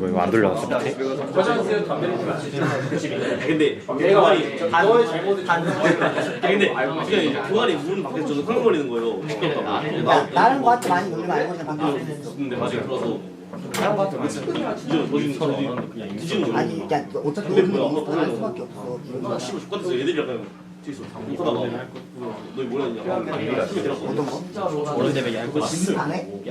왜 이거 안 돌려놨어? 근데 교환이 교환이 잘못해 근데 그냥 교환이 문 밖에서 저도 흥얼거리는 거예요. 시끄럽다고. 야, 다른 거한테 많이 놀리면 알고 있는 방금. 근데 다른 거 저지 뒤지는 거예요. 아니, 야, 너 어차피 근데 놀리면 뭐 이거 할 수밖에 없어. 아 씨발 죽겠어. 애들이 약간 뒤에서 못하다가 너희 뭐라 했냐. 들었어. 어떤 거? 어른 되면 얇고 안 해? 왜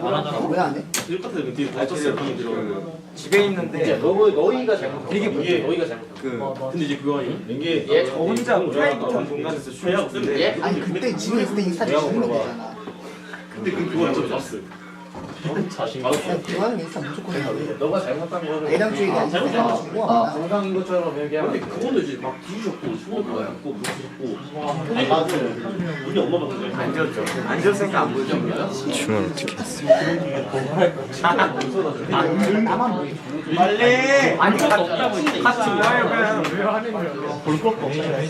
안 해? 일 같아 그 뒤에 다쳤어요. 방금 들어. 집에 있는데 너희 너희가 잘못. 되게 문제. 너희가 잘못. 그 근데 이제 교환이 이게 얘저 혼자 프라이빗한 공간에서 최하고 쓰는데 아니, 그때 집에 있을 때이 사진 죽으면 되잖아. 근데 그 교환이 좀 났어요. 야, 좋아하는 인스타 무조건 해야 돼. 너가 잘못하면 애당초에 안 잘못한 거. 주고 아, 안 건강인 것처럼 근데 얘기하면 그거는 이제 막 뒤지셨고 손도 얇고 묻히셨고 아니 맞아 우리 엄마 봤는데 안 지웠죠? 안 지웠으니까 안 보이죠? 춤을 어떻게 했어? 나만. 빨리! 아니 했지. 같이 뭐예요 그냥 왜 하는 거예요? 볼 것도 없네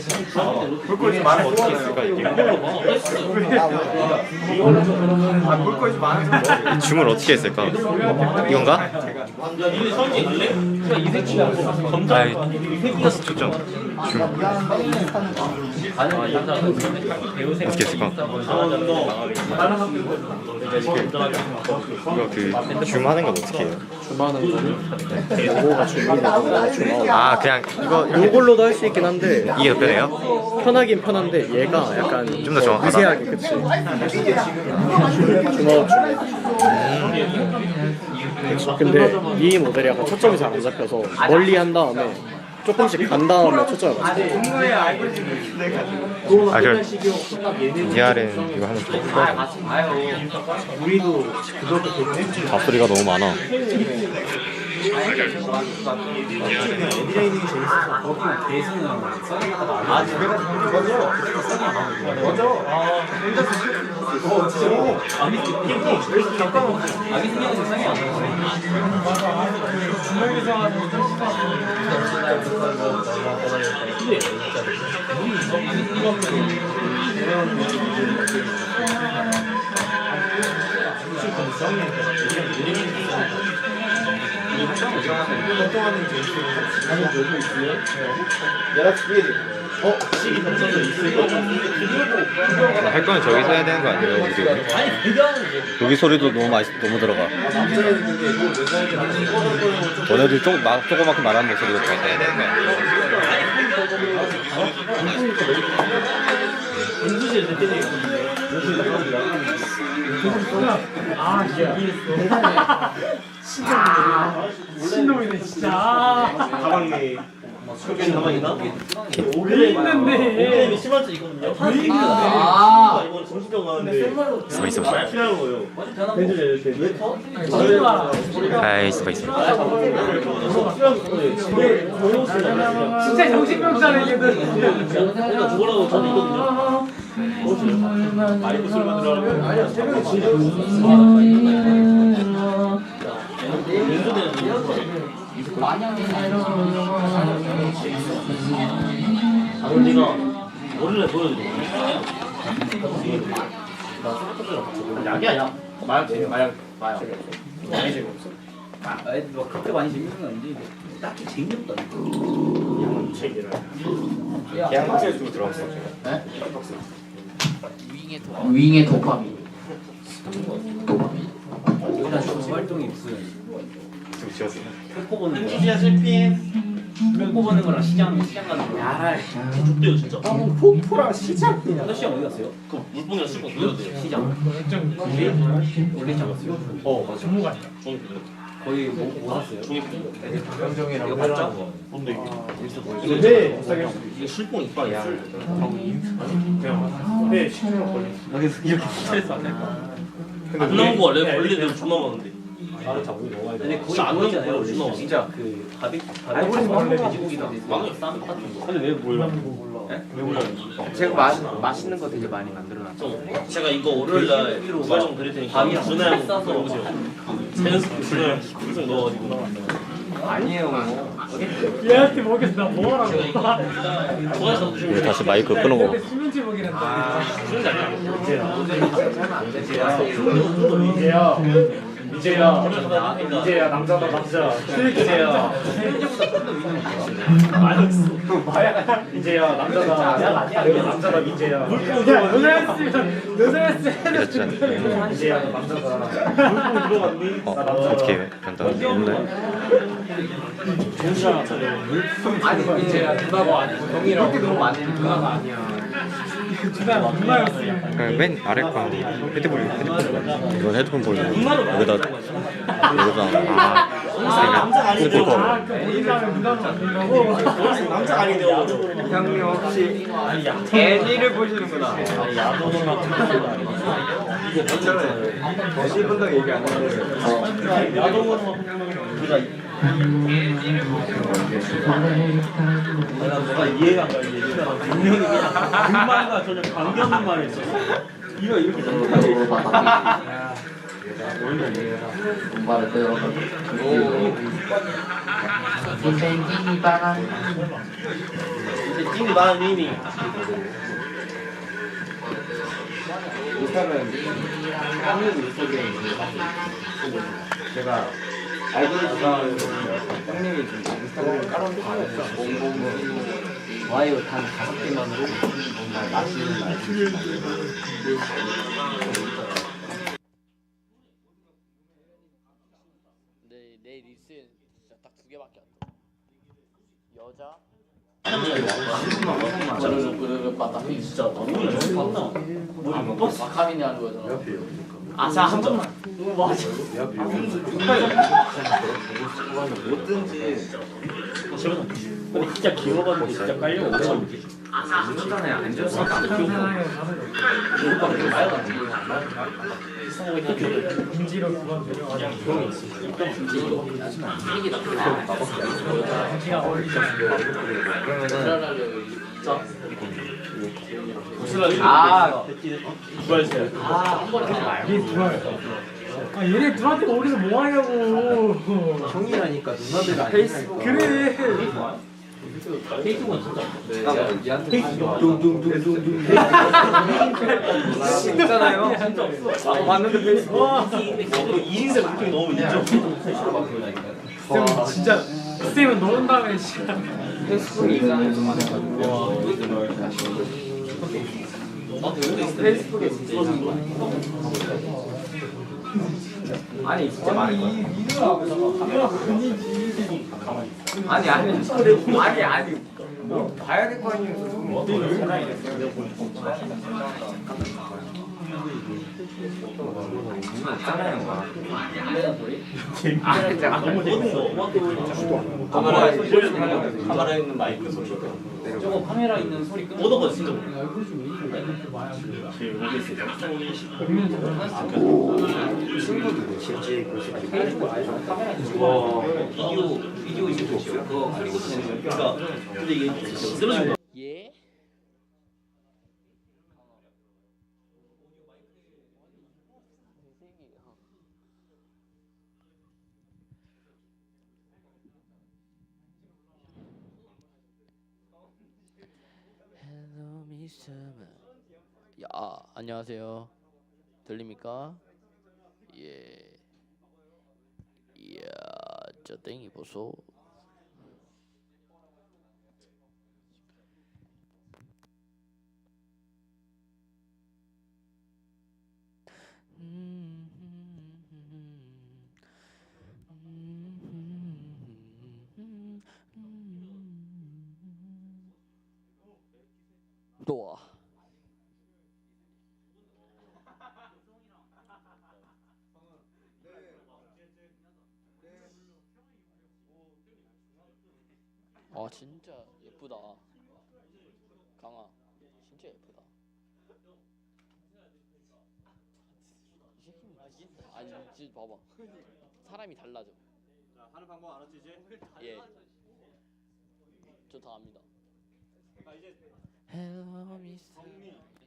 볼 거지 말해 어떻게 했을까 이게 나 왜? 아볼 거지 말해 춤을 어떻게 했을까? 이건가? 아이 포커스 초점 생각 어떻게 했을까? 이거 그 줌 하는 건 어떻게 해요? 나도 나를 아 그냥 이거 이걸로도 할 수 있긴 한데 이게 더 편해요? 편하긴 편한데 얘가 약간 좀더 정확하다. 미세하게 그치 주마우치 근데 이 모델이 약간 초점이 잘 안 잡혀서 멀리 한 다음에 조금씩 간 다음에 초점을 맞춰 아 그럼 DR은 이거 하면 좀 잡소리가 너무 많아 어, 진짜. 오, 아기 생긴 잠깐만. 아기 생긴 세상에 안 나오네. 중간에서 활동하는 재밌어요. 아니, 여기 있어요? 연락 두개 되고요. 할 거면 저기서 해야 되는 거 아니에요? 우리 여기 소리도 너무 맛있 너무 들어가 너네들 조금 막 조그맣게 말하는 목소리도 잘 내야 되는 거 아니에요? 신놈이네 진짜. 가방에 여기 가방이나 오그레 있는데 오그레 10만짜리 있거든요 아 이거 정신병 가는데 있어 있어 있어 말 필요한 거예요 왜 커? 아이 있어 있어 진짜 정신병자네 얘들. 내가 죽으라고 저도 있거든요 마이크 소리만 들어가면 아니야 새벽에 진짜 아버지가 머리를 보여드려 약이야 약 마약 마약 마약 많이 재미 없어 아, 애들 뭐 그렇게 많이 재밌는 건 아닌데 딱히 재미없다. 양은 책이라 그냥 확실히 좀 들어갔어 윙의 도파민. 도파민. 우 리나라 주 활동이 무슨 좀 지웠어 코 보는 거야 뽕 보는 거랑 시장 시장 가는 거. 야, 죽대요 진짜. 폭포랑 시작이냐 너 시장 어디 갔어요? 그 물봉이랑 씹고 보여도 돼요. 시장. 원래 원래 잡았어요. 어 맞아 전문가니까 거의 뭐, 뭐 샀어요? 종이 이거 봤죠? 뭔데 이게? 이거 네 이게 술봉 이빨이야. 네 시간이 걸리 여기서 이렇게 스트레스 안 될까? 안 나온 거 원래 원래 내가 존나 많은데. 근데 거의 안 나온. 거 원래 존나 진짜 그 바비 바비 원래 돼지고기나 많아요. 쌈 같은 거. 근데 왜 몰라? 왜 몰라요? 제가 마, 맛있는 거 되게 많이 만들어놨죠. 제가 이거 월요일날 부발정 드릴 테니까 밥이랑 준하 형 싸서 넣어보세요. 자연스럽게 준하 형 구성 넣어가지고. 아니에요 얘한테 먹여서 나 뭐하라고? 우리 다시 마이크 끄는 거 수면제 먹이란다. 하면 안 되지 이제야 이제야 남자다 남자 이제야 이제야 남자다 남자다 이제야 여자였으면 이랬잖아. 이제야 남자다? 어, 어떻게 해? 간다. 없네. 아니 이제야 누나가 아니고 형이라고 그러면 안 돼. 누나가 아니야. 그냥 맨 아래 거 헤드폰 헤드폰 이건 헤드폰 보려 여기다 여기다 아 남자가 아니고 헤드폰 거 남자가 아니고 형님 혹시 애니를 보시는구나. 애니 본다고 얘기 안 하는데. 나 너가 이해가 안 가. 이게 분명히 그냥 그 말과 전혀 관계없는 말을 했어. 이거 이렇게 말을 떼요. 이제 찐이 많은 이미 일단은 한국 일속에 제가 알고 있는 형님이 지금 인스타그램 깔아놓고 좋아요 단 다섯 개만으로 정말 맛있는 말 내, 내 리스트에 진짜 딱 두 개밖에 안 돼. 여자 저를 그르르 바닥이 진짜 너무 좋았나? 머리 버스 카미니 하는 거잖아. 아자 한 번만 뭐든지 근데 진짜 귀여워가지고 진짜 깔려 오죠 중간에 앉아서 김지로 그건 데려가자 김지가 어울리죠 아 좋아했어요 얘 들어와요. 아 얘네 들어한테 어디서 뭐 하냐고. 형이라니까 누나들이 페이스북. 그래. 잠깐만. 얘한테 둥둥둥둥둥. 있잖아요? 아 봤는데 페이스북. 그 2인생 느낌이 너무 있죠 쌤은 진짜. 쌤은 노는 다음에 진짜 페이스북에 아니 진짜 많이 아니 아니 아니 아니 뭐 봐야 될 거 아니에요 너무 재밌어 카메라에 카메라에 있는 마이크 소리 저거 카메라 있는 소리 끊어. 오더 거 진짜 비디오 비디오 이제 그거 거야 그러니까 근데 이게 쓰러진 거 야, 안녕하세요. 들립니까? 예. 이야, 저 땡이 보소. 또 와. 아 진짜 예쁘다. 강아, 진짜 예쁘다. 아니 진짜 봐봐. 사람이 달라져. 자 하는 방법 알았지 이제 예. 저 다 압니다. 자 이제 hello Mr.